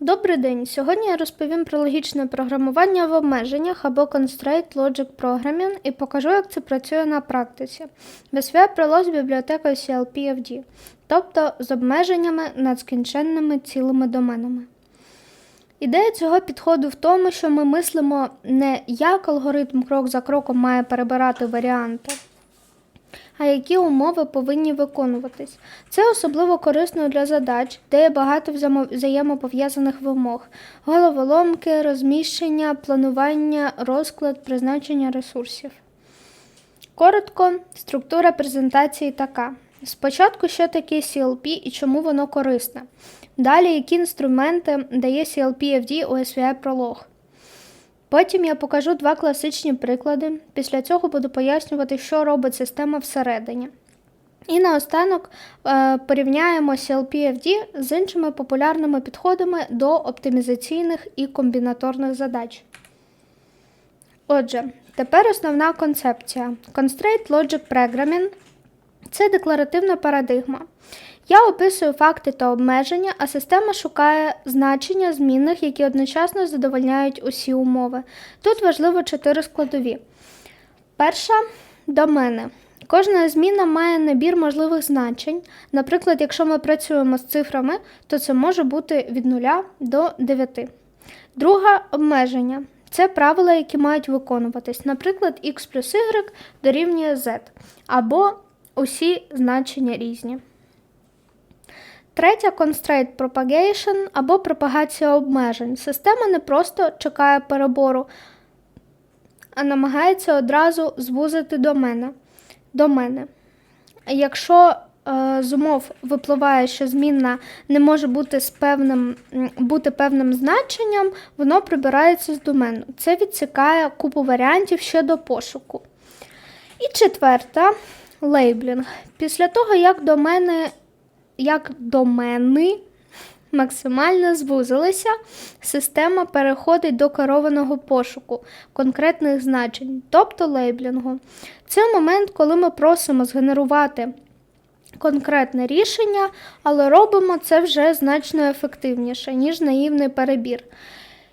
Добрий день! Сьогодні я розповім про логічне програмування в обмеженнях або Constraint Logic Programming і покажу, як це працює на практиці. Висвяє пролог з бібліотекою CLPFD, тобто з обмеженнями над скінченними цілими доменами. Ідея цього підходу в тому, що ми мислимо не як алгоритм крок за кроком має перебирати варіанти, а які умови повинні виконуватись. Це особливо корисно для задач, де є багато взаємопов'язаних вимог: головоломки, розміщення, планування, розклад, призначення ресурсів. Коротко, структура презентації така. Спочатку, що таке CLP і чому воно корисне. Далі, які інструменти дає CLP-FD у SVI пролог. Потім я покажу два класичні приклади. Після цього буду пояснювати, що робить система всередині. І наостанок е, порівняємо CLP-FD з іншими популярними підходами до оптимізаційних і комбінаторних задач. Отже, тепер основна концепція. Constraint Logic Programming – це декларативна парадигма. Я описую факти та обмеження, а система шукає значення змінних, які одночасно задовольняють усі умови. Тут важливо чотири складові. Перша домени. Кожна зміна має набір можливих значень. Наприклад, якщо ми працюємо з цифрами, то це може бути від 0 до 9. Друга обмеження. Це правила, які мають виконуватись. Наприклад, x плюс y дорівнює z, або усі значення різні. Третя constraint propagation або пропагація обмежень. Система не просто чекає перебору, а намагається одразу звузити до мене. До мене. Якщо е, з умов випливає, що змінна не може бути з певним, бути певним значенням, воно прибирається з домену. Це відсікає купу варіантів щодо пошуку. І четверта лейблінг. Після того, як домени як домени максимально звузилися, система переходить до керованого пошуку конкретних значень, тобто лейблінгу. Це момент, коли ми просимо згенерувати конкретне рішення, але робимо це вже значно ефективніше, ніж наївний перебір.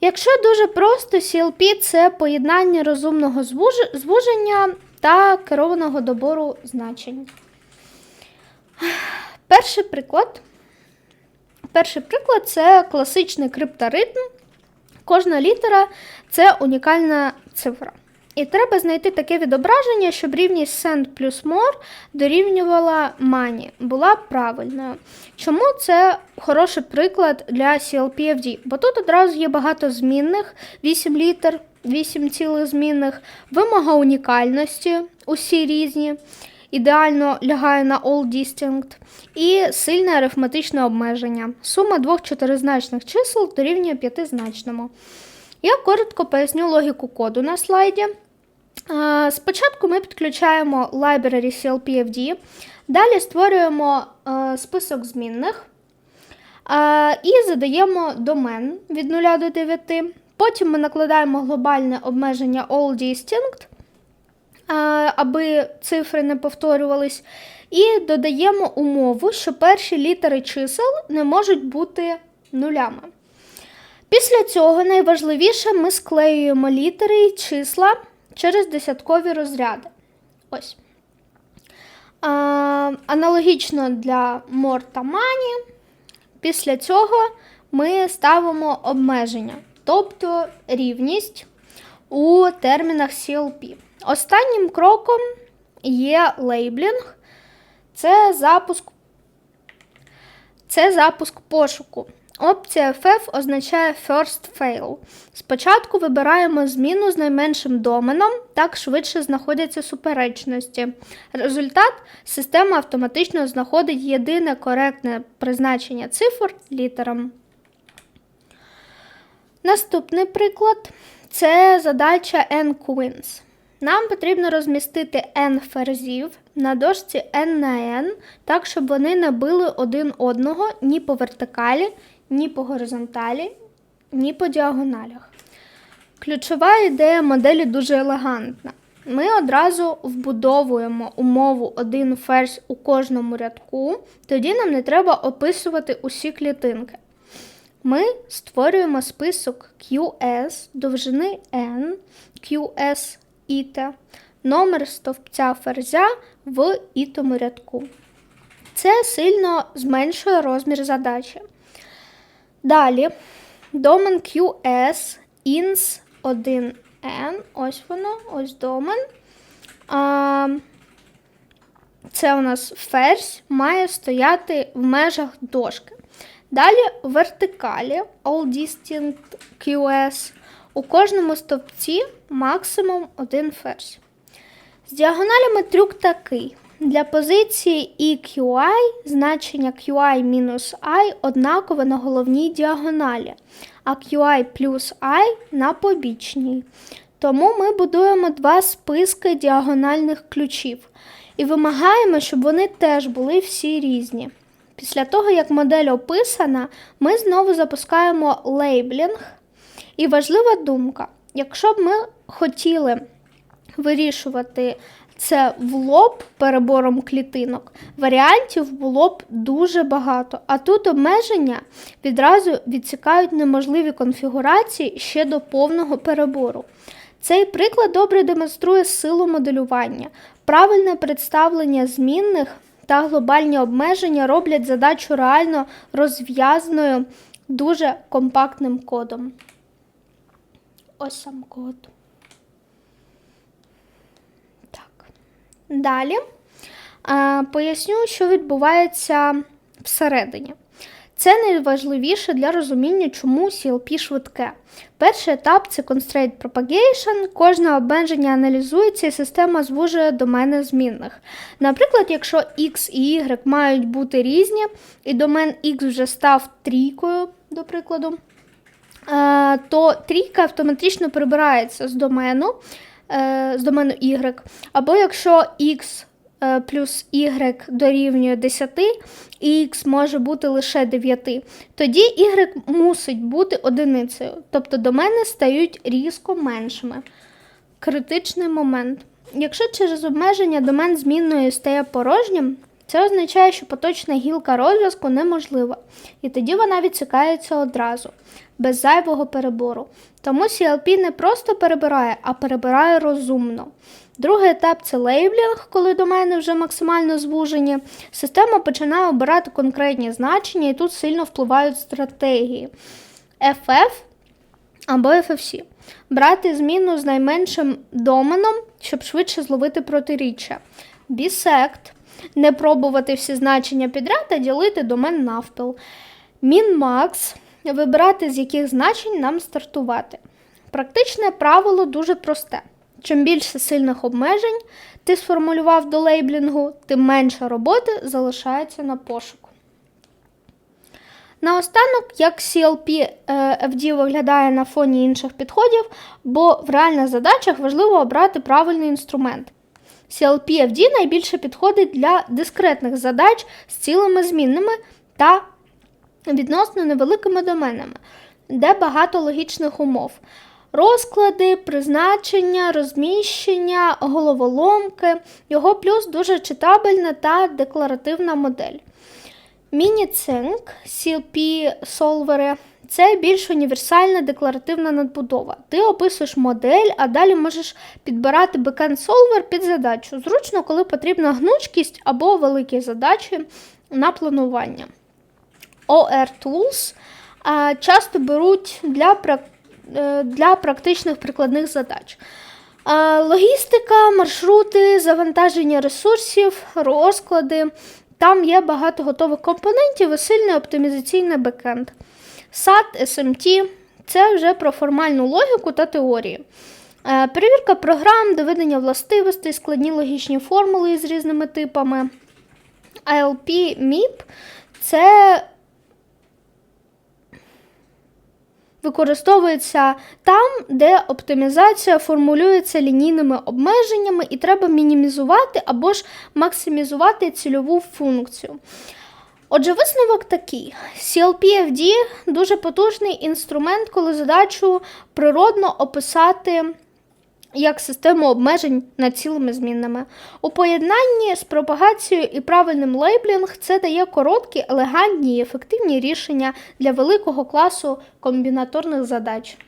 Якщо дуже просто, CLP – це поєднання розумного звуж- звуження та керованого добору значень. Перший приклад. Перший приклад це класичний крипторитм. Кожна літера це унікальна цифра. І треба знайти таке відображення, щоб рівність send плюс more дорівнювала money, була правильною. Чому це хороший приклад для CLPFD? Бо тут одразу є багато змінних, 8 літер, 8 цілих змінних, вимога унікальності, усі різні ідеально лягає на all distinct, і сильне арифметичне обмеження. Сума двох чотиризначних чисел дорівнює п'ятизначному. Я коротко поясню логіку коду на слайді. Спочатку ми підключаємо library CLPFD, далі створюємо список змінних і задаємо домен від 0 до 9. Потім ми накладаємо глобальне обмеження all distinct, аби цифри не повторювались, і додаємо умову, що перші літери чисел не можуть бути нулями. Після цього найважливіше ми склеюємо літери і числа через десяткові розряди. Ось. А, аналогічно для more та money. Після цього ми ставимо обмеження, тобто рівність у термінах CLP. Останнім кроком є лейблінг, це запуск, це запуск пошуку. Опція FF означає First Fail. Спочатку вибираємо зміну з найменшим доменом, так швидше знаходяться суперечності. Результат система автоматично знаходить єдине коректне призначення цифр літерам. Наступний приклад це задача N Queens. Нам потрібно розмістити n ферзів на дошці n на n, так, щоб вони не били один одного ні по вертикалі, ні по горизонталі, ні по діагоналях. Ключова ідея моделі дуже елегантна. Ми одразу вбудовуємо умову один ферзь у кожному рядку, тоді нам не треба описувати усі клітинки. Ми створюємо список QS довжини N, QS іта, номер стовпця ферзя в ітому рядку. Це сильно зменшує розмір задачі. Далі домен QS ins 1n. Ось воно, ось домен. А, це у нас ферзь має стояти в межах дошки. Далі вертикалі All Distinct QS. У кожному стовпці максимум один ферзь. З діагоналями трюк такий. Для позиції EQI значення QI-I однакове на головній діагоналі, а QI плюс I на побічній. Тому ми будуємо два списки діагональних ключів і вимагаємо, щоб вони теж були всі різні. Після того, як модель описана, ми знову запускаємо лейблінг. І важлива думка: якщо б ми хотіли вирішувати це в лоб перебором клітинок, варіантів було б дуже багато. А тут обмеження відразу відсікають неможливі конфігурації ще до повного перебору. Цей приклад добре демонструє силу моделювання. Правильне представлення змінних та глобальні обмеження роблять задачу реально розв'язаною дуже компактним кодом. Ось сам код. Так. Далі поясню, що відбувається всередині. Це найважливіше для розуміння, чому CLP швидке. Перший етап це Constraint Propagation. Кожне обмеження аналізується і система звужує домени змінних. Наприклад, якщо X і Y мають бути різні, і домен X вже став трійкою, до прикладу, то трійка автоматично прибирається з домену, е, з домену Y. Або якщо X е, плюс Y дорівнює 10, і X може бути лише 9, тоді Y мусить бути одиницею, тобто домени стають різко меншими. Критичний момент. Якщо через обмеження домен змінної стає порожнім, це означає, що поточна гілка розв'язку неможлива, і тоді вона відсікається одразу, без зайвого перебору. Тому CLP не просто перебирає, а перебирає розумно. Другий етап це лейблінг, коли домени вже максимально звужені. Система починає обирати конкретні значення, і тут сильно впливають стратегії. FF або FFC. Брати зміну з найменшим доменом, щоб швидше зловити протиріччя. Bisect не пробувати всі значення підряд а ділити домен навпіл. Min-max вибирати, з яких значень нам стартувати. Практичне правило дуже просте. Чим більше сильних обмежень ти сформулював до лейблінгу, тим менше роботи залишається на пошуку. Наостанок, як CLP FD виглядає на фоні інших підходів, бо в реальних задачах важливо обрати правильний інструмент. CLP FD найбільше підходить для дискретних задач з цілими змінними та відносно невеликими доменами, де багато логічних умов. Розклади, призначення, розміщення, головоломки. Його плюс дуже читабельна та декларативна модель. Міні-цинк CLP солвери це більш універсальна декларативна надбудова. Ти описуєш модель, а далі можеш підбирати бекенд солвер під задачу. Зручно, коли потрібна гнучкість або великі задачі на планування. OR Tools часто беруть для Е, для практичних прикладних задач. Логістика, маршрути, завантаження ресурсів, розклади. Там є багато готових компонентів і сильний оптимізаційний бекенд. SAT, SMT це вже про формальну логіку та теорію. Е, перевірка програм, доведення властивостей, складні логічні формули з різними типами. ILP MIP це використовується там, де оптимізація формулюється лінійними обмеженнями, і треба мінімізувати або ж максимізувати цільову функцію. Отже, висновок такий: CLP-FD дуже потужний інструмент, коли задачу природно описати як систему обмежень над цілими змінними. У поєднанні з пропагацією і правильним лейблінг це дає короткі, елегантні і ефективні рішення для великого класу комбінаторних задач.